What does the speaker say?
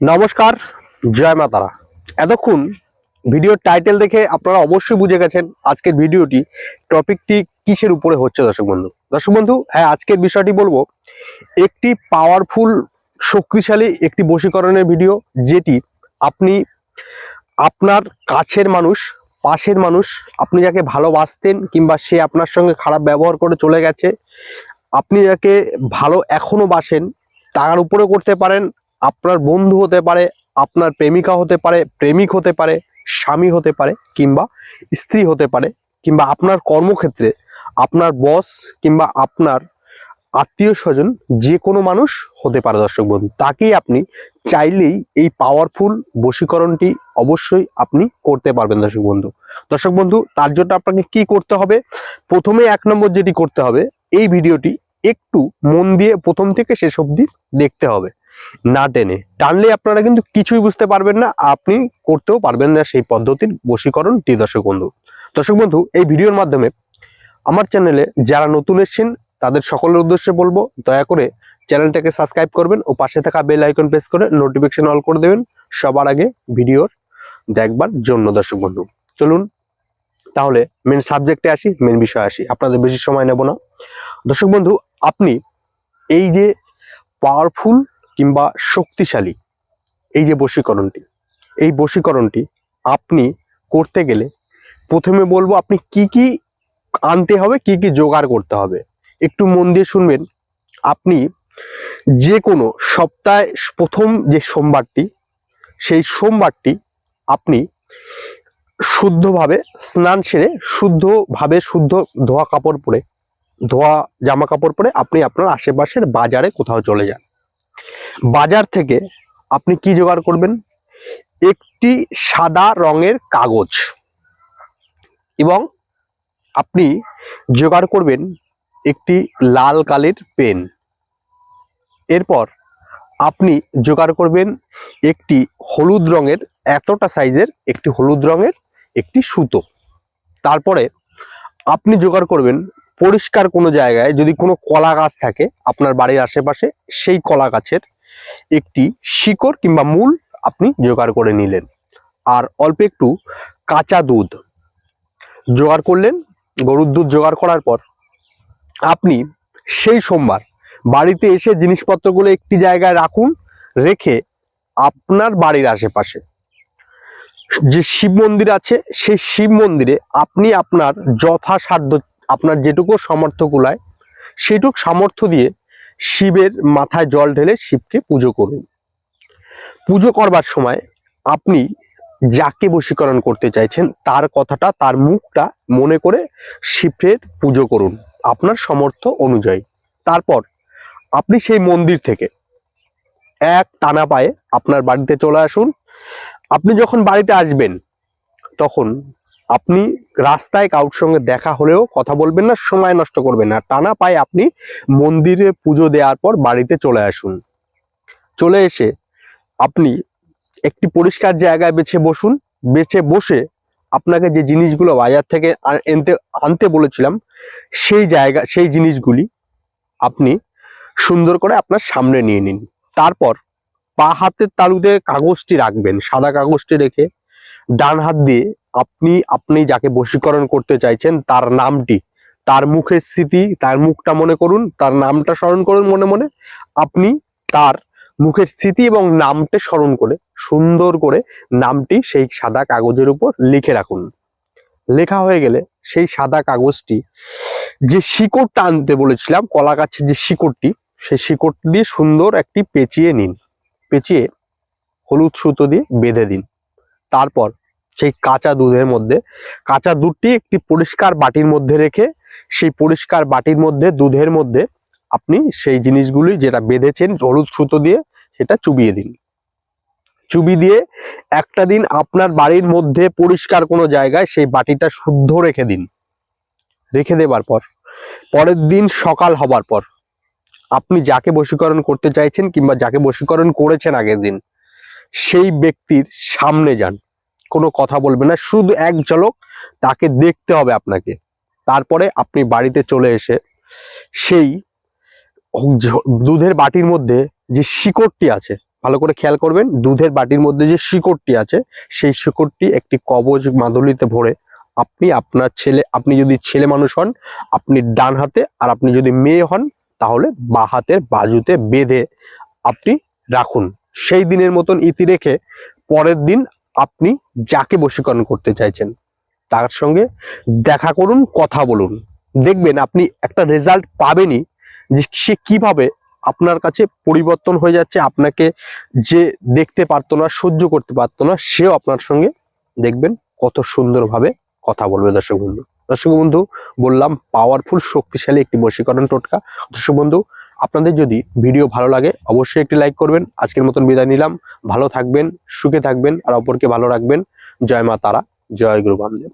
নমস্কার, জয় মাতারা এতক্ষণ ভিডিওর টাইটেল দেখে আপনারা অবশ্যই বুঝে গেছেন আজকের ভিডিওটি টপিকটি কিসের উপরে হচ্ছে দর্শক বন্ধু। দর্শক বন্ধু হ্যাঁ আজকের বিষয়টি বলব, একটি পাওয়ারফুল শক্তিশালী একটি বশীকরণের ভিডিও যেটি আপনি আপনার কাছের মানুষ, পাশের মানুষ, আপনি যাকে ভালোবাসতেন কিংবা সে আপনার সঙ্গে খারাপ ব্যবহার করে চলে গেছে, আপনি যাকে ভালো এখনও বাসেন, তার উপরে করতে পারেন আপনার বন্ধু হতে পারে, আপনার প্রেমিকা হতে পারে, প্রেমিক হতে পারে, স্বামী হতে পারে কিংবা স্ত্রী হতে পারে কিংবা আপনার কর্মক্ষেত্রে আপনার বস কিংবা আপনার আত্মীয় স্বজন যে কোনো মানুষ হতে পারে দর্শক বন্ধু। তাকেই আপনি চাইলেই এই পাওয়ারফুল বশীকরণটি অবশ্যই আপনি করতে পারবেন দর্শক বন্ধু। দর্শক বন্ধু, তার জন্য আপনাকে কি করতে হবে? প্রথমে এক নম্বর যেটি করতে হবে, এই ভিডিওটি একটু মন দিয়ে প্রথম থেকে শেষ অবধি দেখতে হবে। না টেনে। টানলে আপনারা কিন্তু কিছুই বুঝতে পারবেন না, আপনি করতেও পারবেন না সেই পদ্ধতির বশীকরণটি দর্শক বন্ধু। দর্শক বন্ধু, এই ভিডিওর মাধ্যমে আমার চ্যানেলে যারা নতুন এসছেন, তাদের সকলের উদ্দেশ্যে বলব, দয়া করে চ্যানেলটাকে সাবস্ক্রাইব করবেন ও পাশে থাকা বেল আইকন প্রেস করে নোটিফিকেশন অল করে দেবেন সবার আগে ভিডিওর দেখবার জন্য দর্শক বন্ধু। চলুন তাহলে মেন সাবজেক্টে আসি মেন বিষয়ে আসি। আপনাদের বেশি সময় নেব না। দর্শক বন্ধু, আপনি এই যে পাওয়ারফুল কিংবা শক্তিশালী। এই যে বশীকরণটি, এই বশীকরণটি আপনি করতে গেলে প্রথমে বলব আপনি কি কি আনতে হবে, কি কি জোগাড় করতে হবে। একটু মন দিয়ে শুনবেন। আপনি যে কোনো সপ্তাহে প্রথম যে সোমবারটি, সেই সোমবারটি আপনি শুদ্ধভাবে স্নান সেরে শুদ্ধভাবে শুদ্ধ ধোয়া কাপড় পরে, ধোয়া জামা কাপড় পরে আপনি আপনার আশেপাশের বাজারে কোথাও চলে যান। বাজার থেকে আপনি কি জোগাড় করবেন? একটি সাদা রঙের কাগজ। এবং আপনি জোগাড় করবেন একটি লাল কালের পেন। এরপর আপনি জোগাড় করবেন একটি হলুদ রঙের, এতটা সাইজের একটি হলুদ রঙের একটি সুতো। তারপরে আপনি জোগাড় করবেন পরিষ্কার কোনো জায়গায় যদি কোনো কলা গাছ থাকে আপনার বাড়ির আশেপাশে, সেই কলা গাছের একটি শিকড় কিংবা মূল আপনি জোগাড় করে নিলেন। আর অল্প একটু কাঁচা দুধ জোগাড় করলেন। গরুর দুধ জোগাড় করার পর আপনি সেই সোমবার বাড়িতে এসে জিনিসপত্রগুলো একটি জায়গায় রাখুন, রেখে আপনার বাড়ির আশেপাশে যে শিব মন্দির আছে, সেই শিব মন্দিরে আপনি আপনার যথাসাধ্য, আপনার যেটুকু সামর্থ্য কুলায় সেটুক সামর্থ্য দিয়ে শিবের মাথায় জল ঢেলে শিবকে পুজো করুন। পুজো করবার সময় আপনি যাকে বশীকরণ করতে চাইছেন, তার কথাটা, তার মুখটা মনে করে শিবের পুজো করুন, আপনার সামর্থ্য অনুযায়ী। তারপর আপনি সেই মন্দির থেকে এক টানা পায়ে আপনার বাড়িতে চলে আসুন। আপনি যখন বাড়িতে আসবেন, তখন আপনি রাস্তায় কারোর সঙ্গে দেখা হলেও কথা বলবেন না, সময় নষ্ট করবেন না। টানা পায়ে আপনি মন্দিরে পুজো দেওয়ার পর বাড়িতে চলে আসুন। চলে এসে আপনি একটি পরিষ্কার জায়গায় বেছে বসুন। বেছে বসে আপনাকে যে জিনিসগুলো বাজার থেকে আ- এনতে আনতে বলেছিলাম, সেই জায়গা, সেই জিনিসগুলি আপনি সুন্দর করে আপনার সামনে নিয়ে নিন। তারপর পা হাতের তালুতে কাগজটি রাখবেন, সাদা কাগজটি রেখে ডান হাত দিয়ে আপনি আপনি যাকে বশীকরণ করতে চাইছেন, তার নামটি, তার মুখের স্মৃতি, তার মুখটা মনে করুন, তার নামটা স্মরণ করুন মনে মনে, আপনি তার মুখের স্মৃতি এবং নামটা স্মরণ করে, সুন্দর করে নামটি সেই সাদা কাগজের উপর লিখে রাখুন। লেখা হয়ে গেলে সেই সাদা কাগজটি, যে শিকড়টা আনতে বলেছিলাম কলা গাছের যে শিকড়টি, সেই শিকড় দিয়ে সুন্দর একটি পেঁচিয়ে নিন। পেঁচিয়ে হলুদ সুতো দিয়ে বেঁধে দিন। তারপর সেই কাঁচা দুধের মধ্যে। কাঁচা দুধটি একটি পরিষ্কার বাটির মধ্যে রেখে, সেই পরিষ্কার বাটির মধ্যে, দুধের মধ্যে আপনি সেই জিনিসগুলি যেটা বেঁধেছেন, হলুদ সুতো দিয়ে, সেটা চুবিয়ে দিন। চুবি দিয়ে একটা দিন আপনার বাড়ির মধ্যে পরিষ্কার কোনো জায়গায় সেই বাটিটা শুদ্ধ রেখে দিন। রেখে দেবার পর, পরের দিন সকাল হবার পর, আপনি যাকে বশীকরণ করতে চাইছেন কিংবা যাকে বশীকরণ করেছেন আগের দিন, সেই ব্যক্তির সামনে যান। কোনো কথা বলবে না, শুধু এক ঝলক তাকে দেখতে হবে আপনাকে। তারপরে আপনি বাড়িতে চলে এসে সেই দুধের বাটির মধ্যে যে শিকড়টি আছে, ভালো করে খেয়াল করবেন, দুধের বাটির মধ্যে যে শিকড়টি আছে, সেই শিকড়টি একটি কবজ মাদুলিতে ভরে আপনি আপনার ছেলে, আপনি যদি ছেলে মানুষ হন, আপনি ডান হাতে আর আপনি যদি মেয়ে হন, তাহলে বা হাতের বাজুতে বেঁধে আপনি রাখুন। সেই দিনের মতন ইতি রেখে পরের দিন আপনি যাকে বশীকরণ করতে চাইছেন, তার সঙ্গে দেখা করুন, কথা বলুন। দেখবেন আপনি একটা রেজাল্ট পাবেনই যে সে কীভাবে আপনার কাছে পরিবর্তন হয়ে যাচ্ছে, আপনাকে যে দেখতে পারতো না, সহ্য করতে পারতো না, সেও আপনার সঙ্গে দেখবেন কত সুন্দরভাবে কথা বলবে। দর্শক বন্ধু দর্শক বন্ধু, বললাম পাওয়ারফুল শক্তিশালী একটি বশীকরণ টোটকা। দর্শক বন্ধু আপনাদের যদি ভিডিও ভালো লাগে, অবশ্যই একটি লাইক করবেন। আজকের মতন বিদায় নিলাম। ভালো থাকবেন, সুখে থাকবেন, আর অপরকে ভালো রাখবেন। জয় মা তারা, জয় গুরু বামদেব।